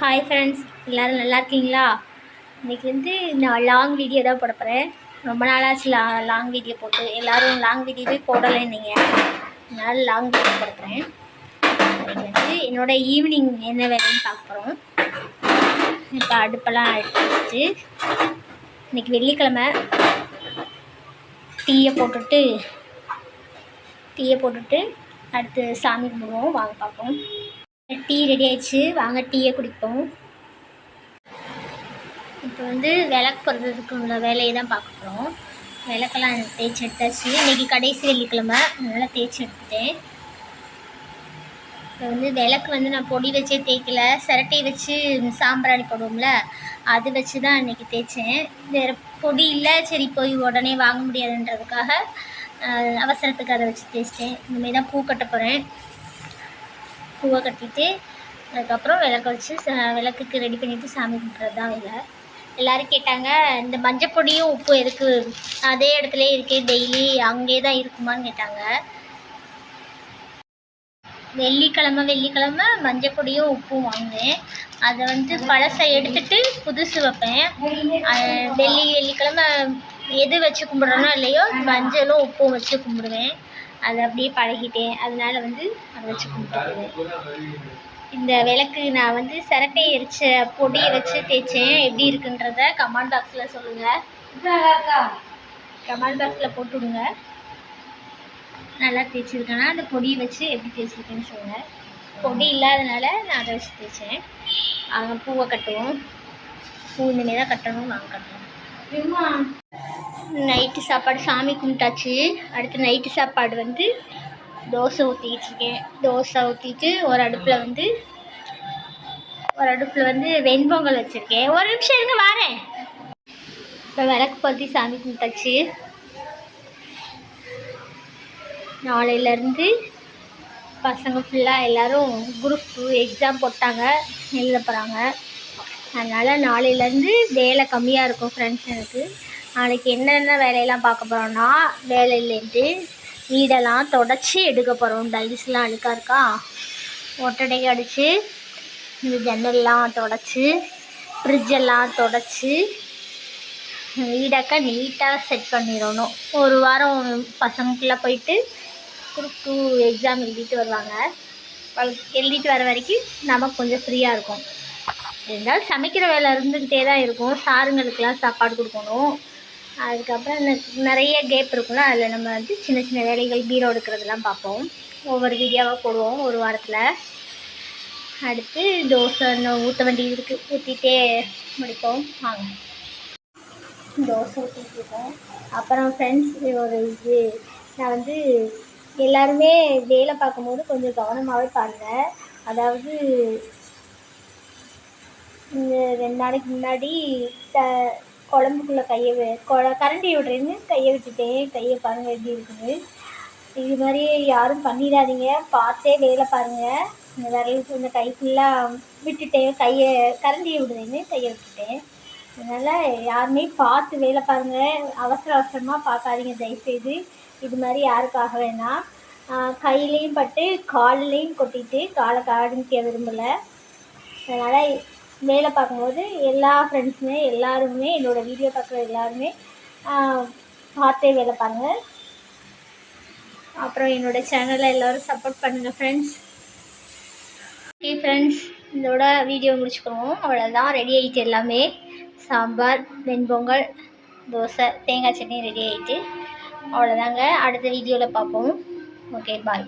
Hi friends எல்லோரும் நல்லா இருக்கீங்களா? இன்றைக்கி வந்து நான் லாங் வீடியோ தான் போட போகிறேன் ரொம்ப நாளாச்சு லா லாங் வீடியோ போட்டு. எல்லோரும் லாங் வீடியோவே போடலைன்னீங்க அதனால் லாங் வீடியோ போட போகிறேன் இன்றைக்கி வந்து என்னோடய ஈவினிங் என்ன வேலைன்னு பார்க்க போகிறோம் இப்போ அடுப்பெல்லாம் எடுத்து வச்சுட்டு இன்றைக்கி வெள்ளிக்கிழமை. டீயை போட்டுட்டு டீயை போட்டுட்டு அடுத்து சாமி கும்பிடுவோம். வாங்க பார்ப்போம். டீ ரெடி ஆயிடுச்சு. வாங்க டீயை குடிப்போம். இப்போ வந்து விளக்கு போடுறதுக்கு உள்ள வேலையை தான் பார்க்க போகிறோம் விளக்கெல்லாம் தேய்ச்சி எடுத்தாச்சு. இன்றைக்கி கடைசி வெள்ளிக்கிழமை அதனால் தேய்ச்சி எடுத்துட்டேன். இப்போ வந்து விளக்கு வந்து நான் பொடி வச்சே தேய்க்கல. சிரட்டை வச்சு சாம்பிராணி போடுவோம்ல அது வச்சு தான் இன்றைக்கி தேய்ச்சேன். வேறு பொடி இல்லை. சரி போய் உடனே வாங்க முடியாதுன்றதுக்காக அவசரத்துக்கு அதை வச்சு தேய்ச்சிட்டேன். இனிமேல் தான் பூ கட்ட போகிறேன் பூவை கட்டிட்டு அதுக்கப்புறம் விளக்கு வச்சு விளக்குக்கு ரெடி பண்ணிவிட்டு சாமி கும்பிட்றது தான் வேலை எல்லோரும் கேட்டாங்க இந்த மஞ்சப்பொடியும் உப்பு எதுக்கு? அதே இடத்துல இருக்கே டெய்லி அங்கே தான் இருக்குமான்னு கேட்டாங்க. வெள்ளிக்கிழமை வெள்ளிக்கிழமை மஞ்சப்பொடியும் உப்பும் வாங்கினேன். அதை வந்து பழசை எடுத்துட்டு புதுசு வைப்பேன். வெள்ளி வெள்ளிக்கிழமை எது வச்சு கும்பிட்றேனோ இல்லையோ மஞ்சளும் உப்பும் வச்சு கும்பிடுவேன். அதை அப்படியே பழகிட்டேன். அதனால வந்து அதை வச்சு கும்பிட்டுக்குவேன். இந்த விளக்கு நான் வந்து சிரட்டை எரிச்ச பொடியை வச்சு தேய்ச்சேன். எப்படி இருக்குன்றத கமெண்ட் பாக்ஸில் சொல்லுங்கள் கமெண்ட் பாக்ஸில் போட்டு விடுங்க நல்லா தேய்ச்சிருக்கேன்னா அந்த பொடியை வச்சு எப்படி தேய்ச்சிருக்கேன்னு சொல்லுங்கள் பொடி இல்லாதனால நான் அதை வச்சு தேய்ச்சேன். அங்கே பூவை கட்டுவோம். பூ இனிமேல் தான் கட்டணும் நாங்கள் கட்டணும். நைட்டு சாப்பாடு சாமி கும்பிட்டாச்சு. அடுத்து நைட்டு சாப்பாடு வந்து தோசை ஊற்றிக்கிட்டு இருக்கேன் தோசை ஊற்றிட்டு ஒரு அடுப்பில் வந்து ஒரு அடுப்பில் வந்து வெண்பொங்கல் வச்சுருக்கேன். ஒரு நிமிஷம் இருங்க வரேன். இப்போ விளக்கு பற்றி சாமி கும்பிட்டாச்சு. நாளையிலேருந்து பசங்க ஃபுல்லாக எல்லோரும் குரூப் டூ எக்ஸாம் போட்டாங்க. எழுத போகிறாங்க அதனால் நாளையிலேருந்து வேலை கம்மியாக இருக்கும் ஃப்ரெண்ட்ஸ் எனக்கு. நாளைக்கு என்னென்ன வேலையெல்லாம் பார்க்க போகிறோன்னா வேலையிலேருந்து வீடெல்லாம் தொடச்சி எடுக்க போகிறோம் டைல்ஸ்லாம் அழுக்காக இருக்கா? ஒட்டடை அடித்து இந்த ஜன்னல்லாம் தொடச்சி ஃப்ரிட்ஜெல்லாம் தொடச்சி வீடக்க நீட்டாக செட் பண்ணிடணும். ஒரு வாரம் பசங்களுக்குள்ளே போயிட்டு குரூப் டூ எக்ஸாம் எழுதிட்டு வருவாங்க. எழுதிட்டு வர வரைக்கும் நமக்கு கொஞ்சம் ஃப்ரீயாக இருக்கும். இருந்தாலும் சமைக்கிற வேலை இருந்துக்கிட்டே தான் இருக்கும். சாருங்களுக்கெல்லாம் சாப்பாடு கொடுக்கணும். அதுக்கப்புறம் நிறைய கேப் இருக்கும்ல அதில் நம்ம வந்து சின்ன சின்ன வேலைகள் பீரோ எடுக்கிறதுலாம் பார்ப்போம். ஒவ்வொரு வீடியோவாக போடுவோம் ஒரு வாரத்தில். அடுத்து தோசை இன்னும் ஊற்ற வேண்டியது இருக்குது ஊற்றிட்டே முடிப்போம். வாங்க. தோசை ஊற்றிட்டுருக்கோம் அப்புறம் ஃப்ரெண்ட்ஸ் ஒரு இது நான் வந்து எல்லாருமே வேலை பார்க்கும்போது கொஞ்சம் கவனமாகவே பாருங்கள் அதாவது இந்த ரெண்டு நாளைக்கு முன்னாடி த குழம்புக்குள்ளே கையை கொ கரண்டி விடுறேன்னு கையை விட்டுட்டேன் கையை பாருங்கள் எப்படி இருக்குது. இது மாதிரி யாரும் பண்ணிடாதீங்க. பார்த்தே வேலை பாருங்கள் இந்த விரலுக்கு இந்த கை ஃபுல்லாக விட்டுட்டேன் கையை கரண்டியை விடுறேன்னு கையை விட்டுட்டேன். அதனால் யாருமே பார்த்து வேலை பாருங்கள் அவசர அவசரமாக பார்க்காதீங்க தயவுசெய்து. இது மாதிரி யாருக்காக வேணாம் கையிலையும் பட்டு கால்லையும் கொட்டிட்டு காலை காணிக்க விரும்பலை. அதனால் வேலை பார்க்கும்போது எல்லா ஃப்ரெண்ட்ஸுமே எல்லாருமே என்னோடய வீடியோ பார்க்குற எல்லாருமே பார்த்தே வேலை பாருங்கள் அப்புறம் என்னோடய சேனலை எல்லோரும் சப்போர்ட் பண்ணுங்கள் ஃப்ரெண்ட்ஸ் ஓகே ஃப்ரெண்ட்ஸ் இதோட வீடியோ முடிச்சுக்கிறோம் அவ்வளோதான் ரெடி ஆகிட்டு எல்லாமே. சாம்பார் வெண்பொங்கல் தோசை தேங்காய் சட்னி ரெடி ஆகிட்டு அவ்வளோதாங்க அடுத்த வீடியோவில் பார்ப்போம். Okay bye